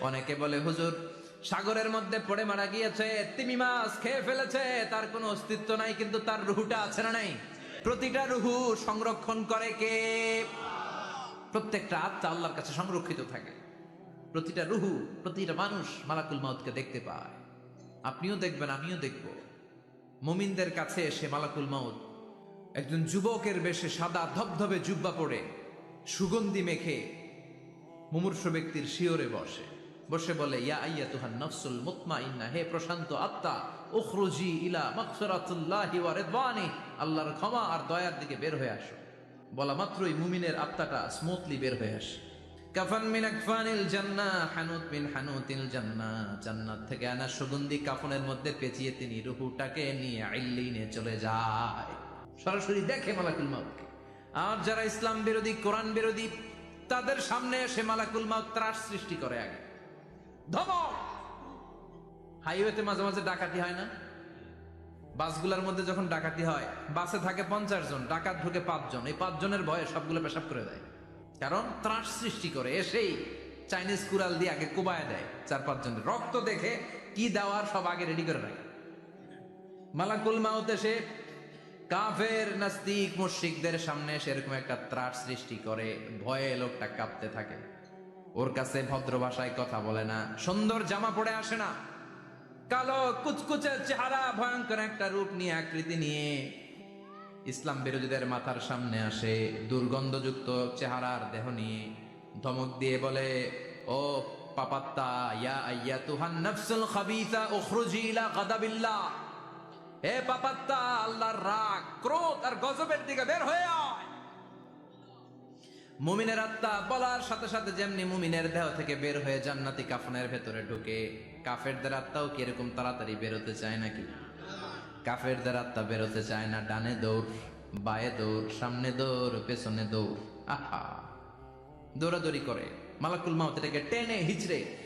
অনেকে বলে, হুজুর, সাগরের মধ্যে পড়ে মারা গিয়েছে, তিমি মাছ খেয়ে ফেলেছে, তার কোনো অস্তিত্ব নাই, কিন্তু তার রুহুটা আছে না নাই? প্রতিটা রুহু সংরক্ষণ করে কে? প্রত্যেকটা আত্মা আল্লাহর কাছে সংরক্ষিত থাকে। প্রতিটা রুহু, প্রতিটা মানুষ মালাকুল মাউতকে দেখতে পায়। আপনিও দেখবেন, আমিও দেখব। মুমিনদের কাছে এসে মালাকুল মাউত একজন যুবকের বেশে সাদা ধবধবে জুব্বা পড়ে সুগন্ধি মেখে মুমূর্ষ ব্যক্তির শিওরে বসে। বসে বলে, ইয়া আইয়া তুহান নফসুল মুতমাইন্না, হে প্রশান্ত আত্মা, উখরুজি ইলা ওয়া রিদওয়ানি, আল্লাহর ক্ষমা আর দয়ার দিকে বের হয়ে আসো। বলা মাত্রই মুমিনের আত্মাটা স্মুথলি বের হয়ে আসে। কাফান মিন আকফানিল জান্নাহ হানুত মিন হানুতিল জান্নাহ জান্নাত থেকে আনা সুগন্ধি কাফনের মধ্যে পেঁচিয়ে তিনি রুহুটাকে নিয়ে আইল্লিনে চলে যায়। সরাসরি দেখে মালাকুল মাউতকে আর যারা ইসলাম বিরোধী, কোরআন বিরোধী, তাদের সামনে এসে মালাকুল মাউত ত্রাস সৃষ্টি করে আগে। ধমক! হাইওয়েতে মাঝে মাঝে ডাকাতি হয় না? বাসগুলোর মধ্যে যখন ডাকাতি হয়, বাসে থাকে পঞ্চাশ জন, ডাকাত ঢুকে পাঁচজন এই পাঁচজনের ভয়ে সবগুলো পেশাব করে দেয়। কারণ ত্রাস সৃষ্টি করে এসেই চাইনিজ কুড়াল দিয়ে আগে কুবায় দেয় চার পাঁচজনের রক্ত দেখে কি দেওয়ার সব আগে রেডি করে রাখে। মালাকুল মাউত সে কাফের নাস্তিক মুশরিকদের সামনে সেরকম একটা ত্রাস সৃষ্টি করে, ভয়ে লোকটা কাঁপতে থাকে। ওর কাছে ভদ্র ভাষায় কথা বলে না। সুন্দর জামা পরে আসে না। কালো কুচকুচে চেহারা, ভয়ঙ্কর একটা রূপ নিয়ে আকৃতি নিয়ে ইসলাম বিরোধীদের মাথার সামনে আসে দুর্গন্ধযুক্ত চেহারার দেহ নিয়ে। ধমক দিয়ে বলে, ও পাপাত্তা, ইয়া আইয়া তুহান নফসুল খাবিসা উখরুজি ইলা হে পাপাত্তা, আল্লাহর রাগ, ক্রোধ আর গজবের দিকে বের হয়ে আয়। মুমিনের আত্মা বলার সাথে সাথে যেমনি মুমিনের দেহ থেকে বের হয়ে জান্নাতি কাফনের ভেতরে ঢুকে, কাফেরদের আত্মাও কি এরকম তাড়াতাড়ি বেরোতে চায় নাকি? কাফেরদের আত্মা বেরোতে চায় না, ডানে দৌড়, বায়ে দৌড়, সামনে দৌড়, পেছনে দৌড়। আহা! দৌড়াদৌড়ি করে। মালাকুল মাউত এটাকে টেনে হিচড়ে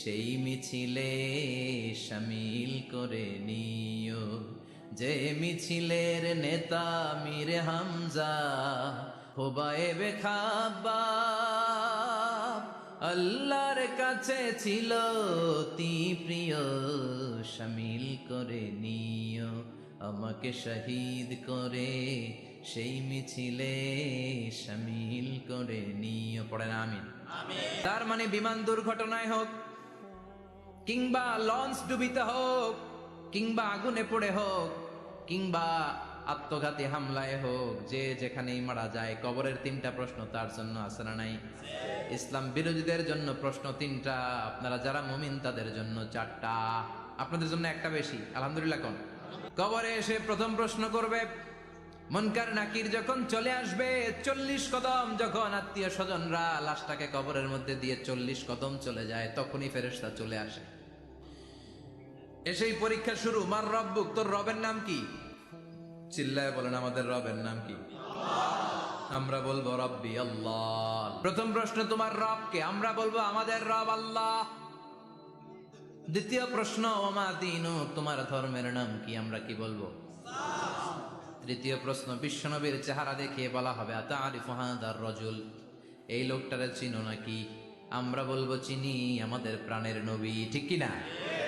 সেই মিছিলে সামিল করে নিও। যে মিছিলের নেতা মীর হামজা হোবায়ে খাবা আল্লাহর কাছে ছিল অতি প্রিয় শামিল করে নিও। আমাকে শহীদ করে সেই মিছিলে শামিল করে নিও। পড়েন আমিন। তার মানে বিমান দুর্ঘটনায় হোক কিংবা লঞ্চ ডুবিতে হোক, কিংবা আগুনে পড়ে হোক, কিংবা আত্মঘাতী হামলায় হোক, যে যেখানেই মারা যায়, কবরের তিনটা প্রশ্ন তার জন্য না নাই? ইসলাম বিরোধীদের জন্য প্রশ্ন তিনটা, আপনারা যারা মুমিন তাদের জন্য চারটা। আপনাদের জন্য একটা বেশি, আলহামদুলিল্লাহ কোন? কবরে এসে প্রথম প্রশ্ন করবে, মনকার নাকির যখন চলে আসবে, চল্লিশ কদম যখন আত্মীয় স্বজনরা লাশটাকে কবরের মধ্যে দিয়ে চল্লিশ কদম চলে যায়, তখনই ফেরেশতা চলে আসে। এসেই পরীক্ষা শুরু। মার রব্বুক, তোর রবের নাম কি? চিল্লায় বলেন, আমাদের রবের নাম কি? আমরা বলব রব্বি আল্লাহ। প্রথম প্রশ্ন, তোমার রবকে আমরা বলব আমাদের রব আল্লাহ। দ্বিতীয় প্রশ্ন, ওমা দিনু, তোমার ধর্মের নাম কি? আমরা কি বলব? তৃতীয় প্রশ্ন, বিশ্বনবীর চেহারা দেখিয়ে বলা হবে আতা রজুল। এই লোকটারে চিনো নাকি? আমরা বলব, চিনি আমাদের প্রাণের নবী, ঠিক কি না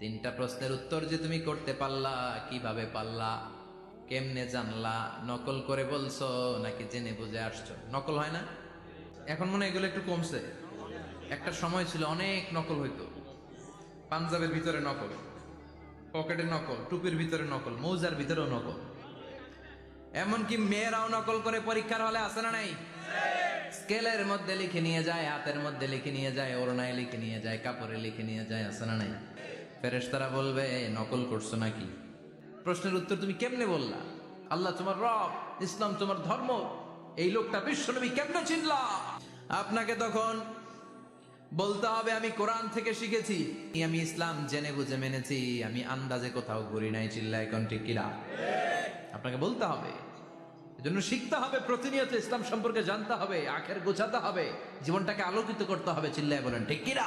তিনটা প্রশ্নের উত্তর যে তুমি করতে পারলা, কীভাবে পারলা, কেমনে জানলা, নকল করে বলছো নাকি জেনে বুঝে আসছো? নকল হয় না? এখন মনে এগুলো একটু কমছে। একটা সময় ছিল অনেক নকল হইতো। পাঞ্জাবের ভিতরে নকল পকেটে নকল, টুপির ভিতরে নকল, মৌজার ভিতরেও নকল। এমনকি মেয়েরাও নকল করে পরীক্ষার হলে আসে না নাই? স্কেলের মধ্যে লিখে নিয়ে যায়, হাতের মধ্যে লিখে নিয়ে যায়, ওড়নায় লিখে নিয়ে যায়, কাপড়ে লিখে নিয়ে যায় আসে না নাই? ফেরেশতারা বলবে নকল করছ নাকি? প্রশ্নের উত্তর তুমি কেমনে বললা? আল্লাহ তোমার রব, ইসলাম তোমার ধর্ম, এই লোকটা বিশ্বনবী কেমনে চিনলা? আপনাকে তখন বলতে হবে, আমি কোরআন থেকে শিখেছি। আমি ইসলাম জেনে বুঝে মেনেছি, আমি আন্দাজে কোথাও ঘুরি নাই চিল্লা এখন ঠিক কিনা আপনাকে বলতে হবে, এজন্য শিখতে হবে, প্রতিনিয়ত ইসলাম সম্পর্কে জানতে হবে, আখের গোছাতে হবে, জীবনটাকে আলোকিত করতে হবে, চিল্লায় বলেন, ঠিক কিনা?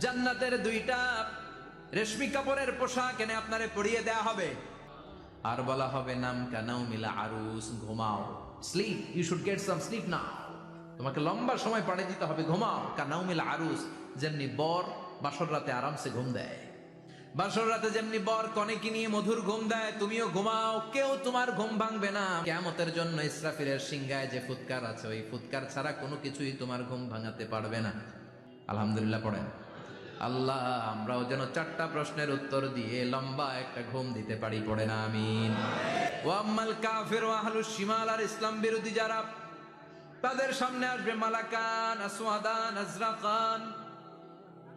জান্নাতের দুইটা রেশমি কাপড়ের পোশাক এনে আপনারে পরিয়ে দেয়া হবে। আর বলা হবে, নাম কানাও মিলা আরুস, ঘুমাও। Sleep you should get some sleep না তোমাকে লম্বা সময় পাড়ে দিতে হবে, ঘুমাও। কানাও মিলা আরুস, যেমনি বর বাসর রাতে আরামসে ঘুম দেয়। বাসর রাতে যেমনি বর কনেকে নিয়ে মধুর ঘুম দেয়, তুমিও ঘুমাও, কেউ তোমার ঘুম ভাঙবে না। কেমতের জন্য ইসরাফিরের সিংগায় যে ফুৎকার আছে, ওই ফুৎকার ছাড়া কোনো কিছুই তোমার ঘুম ভাঙাতে পারবে না। আলহামদুলিল্লাহ, পড়েন। আল্লাহ, আমরাও যেন চারটা প্রশ্নের উত্তর দিয়ে লম্বা একটা ঘুম দিতে পারি, পড়ে না, আমিন। ওয়াম্মাল কাফির ওয়াহলুস শিমাল আর ইসলাম বিরোধী যারা, তাদের সামনে আসবে মালাকান, আসওয়াদান, আজরাকান।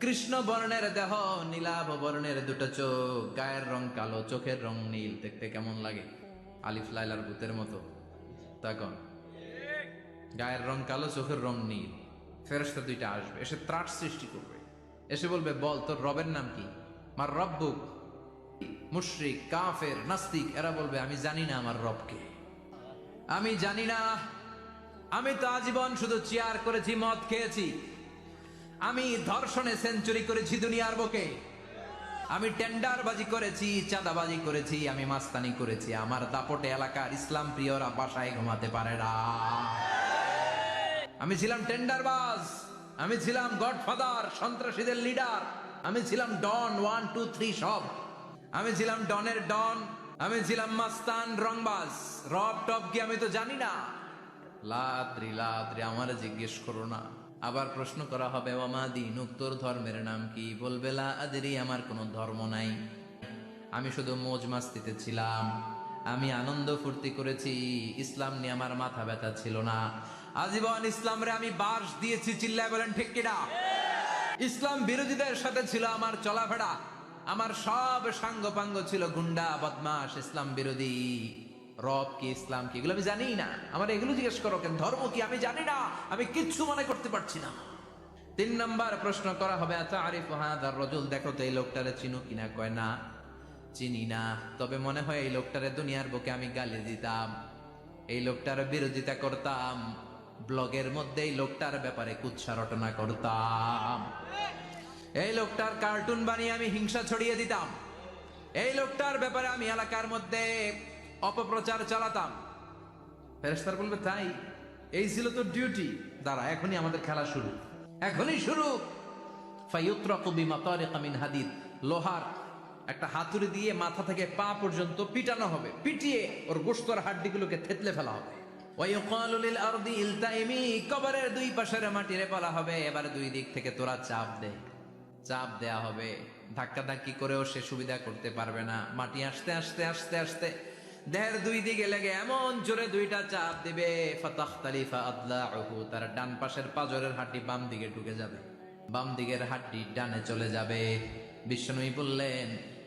কৃষ্ণ বর্ণের দেহ, নীলাভ বর্ণের দুটো চোখ, গায়ের রং কালো, চোখের রং নীল। দেখতে কেমন লাগে? আলিফ লাইলার ভূতের মতো। তখন গায়ের রং কালো, চোখের রং নীল। ফেরস্তা দুইটা আসবে, এসে ত্রাট সৃষ্টি করবে। এসে বলবে, বল, তোর রবের নাম কি? মার রব্বুক মুশ্রিক, কাফের, নাস্তিক, এরা বলবে, আমি জানি না আমার রবকে। আমি জানি না। আমি তো আজীবন শুধু চেয়ার করেছি, মদ খেয়েছি। আমি ধর্ষণে সেঞ্চুরি করেছি দুনিয়ার বুকে। আমি টেন্ডারবাজি করেছি, চাঁদাবাজি করেছি, আমি মাস্তানি করেছি। আমার দাপটে এলাকার ইসলাম প্রিয়রা বাসায় ঘুমাতে পারে না। আমি ছিলাম টেন্ডারবাজ। আমি ছিলাম গডফাদার, সন্ত্রাসীদের লিডার। আমি ছিলাম ডন, ওয়ান, টু, থ্রি, সব। আমি ছিলাম ডনের ডন, আমি ছিলাম মাস্তান রংবাজ। রব টপ কি আমি তো জানি না। লাদ্রি লাদ্রি, আমার জিজ্ঞেস করো না। আবার প্রশ্ন করা হবে, ওমা দিন উত্তর ধর্মের নাম কি? বলবে আমার কোনো ধর্ম নাই। আমি শুধু মোজ মাস্তিতে ছিলাম। আমি আনন্দ ফুর্তি করেছি। ইসলাম নিয়ে আমার মাথা ব্যথা ছিল না। আজীবন ইসলামরে আমি বাস দিয়েছি, চিল্লায় বলেন, ঠিক কিনা? ইসলাম বিরোধীদের সাথে ছিল আমার চলাফেরা। আমার সব সাঙ্গ পাঙ্গ ছিল গুন্ডা বদমাস ইসলাম বিরোধী। রব কি, ইসলাম কি, এগুলো আমি জানি না। আমার এগুলো জিজ্ঞেস করো কেন? ধর্ম কি, আমি জানি না। আমি কিচ্ছু মনে করতে পারছি না। তিন নাম্বার প্রশ্ন করা হবে আচ্ছা আরিফ হাদার রজুল? দেখো তো, এই লোকটারে চিনো কিনা? কয়, না, চিনি না। তবে মনে হয় এই লোকটারে দুনিয়ার বুকে আমি গালি দিতাম। এই লোকটার বিরোধিতা করতাম। ব্লগের মধ্যে এই লোকটার ব্যাপারে কুৎসা রটনা করতাম। এই লোকটার কার্টুন বানিয়ে আমি হিংসা ছড়িয়ে দিতাম। এই লোকটার ব্যাপারে আমি এলাকার মধ্যে অপপ্রচার চালাতাম। ফেরেস্তার বলবে, তাই? এই ছিল তো ডিউটি দাঁড়া, এখনই আমাদের খেলা শুরু। এখনই শুরু! হাদিদ। লোহার একটা হাতুড়ি দিয়ে মাথা থেকে পা পর্যন্ত পিটানো হবে। পিটিয়ে ওর গোস্তর হাড্ডিগুলোকে থেতলে ফেলা হবে। কবরের দুই পাশের মাটিরে বলা হবে, এবার দুই দিক থেকে তোরা চাপ দে। চাপ দেয়া হবে। ধাক্কা ধাক্কি করেও সে সুবিধা করতে পারবে না। মাটি আসতে আসতে আসতে আসতে। দেহের দুই দিকে লেগে এমন জোরে দুইটা চাপ দিবে আদলাহু তার ডান পাশের পাজরের হাড্ডি বাম দিকে ঢুকে যাবে। বাম দিকের হাড্ডি ডানে চলে যাবে। বিষ্ণুই বললেন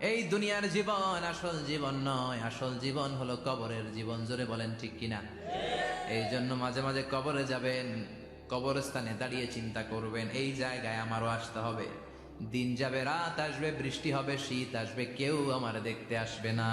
এই দুনিয়ার জীবন আসল জীবন নয়, আসল জীবন হলো কবরের জীবন, জোরে বলেন ঠিক কিনা? এই জন্য মাঝে মাঝে কবরে যাবেন, কবরস্থানে দাঁড়িয়ে চিন্তা করবেন, এই জায়গায় আমারও আসতে হবে। দিন যাবে, রাত আসবে, বৃষ্টি হবে, শীত আসবে, কেউ আমার দেখতে আসবে না।